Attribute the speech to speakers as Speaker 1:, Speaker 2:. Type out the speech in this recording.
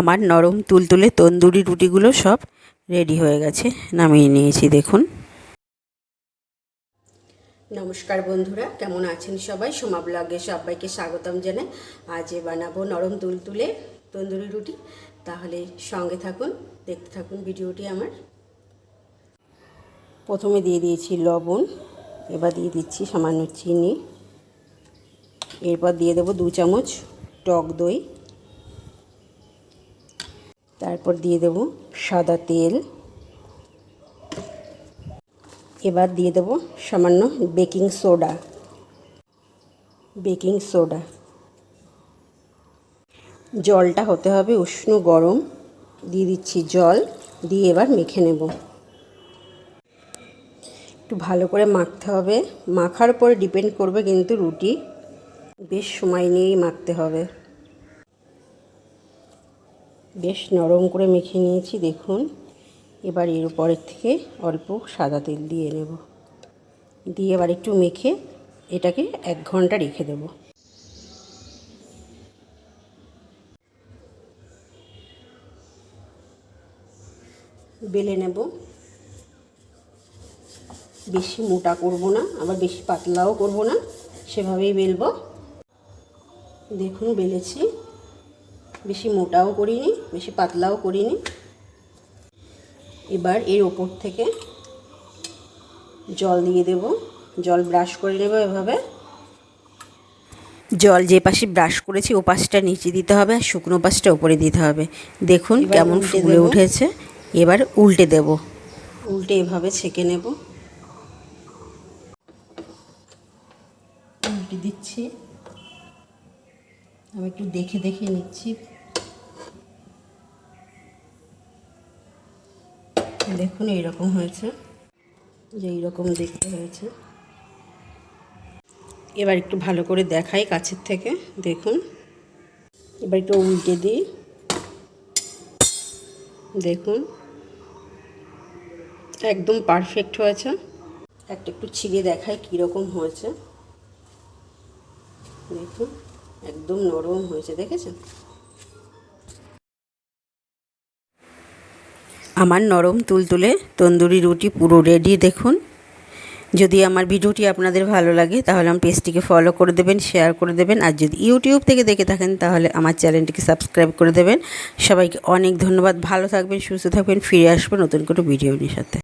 Speaker 1: আমার নরম তুলতুলে তন্দুরি রুটিগুলো সব রেডি হয়ে গেছে, নামিয়ে নিয়েছি, দেখুন। নমস্কার বন্ধুরা, কেমন আছেন সবাই? সোমা ব্লগে সবাইকে স্বাগতম জানাই। আজ বানাবো নরম তুলতুলে তন্দুরি রুটি। তাহলে সঙ্গে থাকুন, দেখতে থাকুন ভিডিওটি আমার। প্রথমে দিয়ে দিয়েছি লবণ, এবার দিয়ে দিচ্ছি সামান্য চিনি। এরপর দিয়ে দেবো দু চামচ টক দই। তারপর দিয়ে দেব সাদা তেল। এবার দিয়ে দেব সামান্য বেকিং সোডা। Baking soda. জলটা হতে হবে উষ্ণ গরম। দিয়ে দিচ্ছি জল, দিয়ে এবার মেখে নেব। একটু ভালো করে মাখতে হবে। মাখার উপরে ডিপেন্ড করবে কিন্তু রুটি। বেশ সময় নিয়েই মাখতে হবে। বেশ নরম করে মেখে নিয়েছি, দেখুন। এবার এর উপরের থেকে অল্প সাদা তেল দিয়ে নেব। দিয়ে এবার একটু মেখে এটাকে এক ঘণ্টা রেখে দেব। বেলে নেব। বেশি মোটা করব না, আবার বেশি পাতলাও করব না, সেভাবেই বেলবো। দেখুন, বেলেছি। বেশি মোটাও করিনি বেশি পাতলাও করিনি। এবার এর ওপর থেকে জল দিয়ে দেব। জল ব্রাশ করে নেব এভাবে। জল যে পাশে ব্রাশ করেছি ও পাশটা নিচে দিতে হবে আর শুকনো পাশটা ওপরে দিতে হবে। দেখুন কেমন ফুলে উঠেছে। এবার উল্টে দেব। উল্টে এভাবে ছেঁকে নেব। উল্টে দিচ্ছি। আমি একটু দেখে দেখে নিচ্ছি। দেখুন, এইরকম হয়েছে। যে এইরকম দেখতে হয়েছে। এবার একটু ভালো করে দেখাই কাছের থেকে, দেখুন। এবার একটু উল্টে দিই। দেখুন। একদম পারফেক্ট হয়েছে। একটা একটু ছিঁড়ে দেখাই কীরকম হয়েছে। দেখুন, একদম নরম হয়েছে, দেখেছেন? আমার নরম তুলতুলে তন্দুরি রুটি পুরো রেডি দেখুন। যদি আমার ভিডিওটি আপনাদের ভালো লাগে, তাহলে আমার পেজটিকে ফলো করে দেবেন শেয়ার করে দেবেন, আর যদি ইউটিউব থেকে দেখে থাকেন, তাহলে আমার চ্যানেলটিকে সাবস্ক্রাইব করে দেবেন। সবাইকে অনেক ধন্যবাদ, ভালো থাকবেন, সুস্থ থাকবেন, ফিরে আসবেন নতুন কোনো ভিডিও নিয়ে সাথে।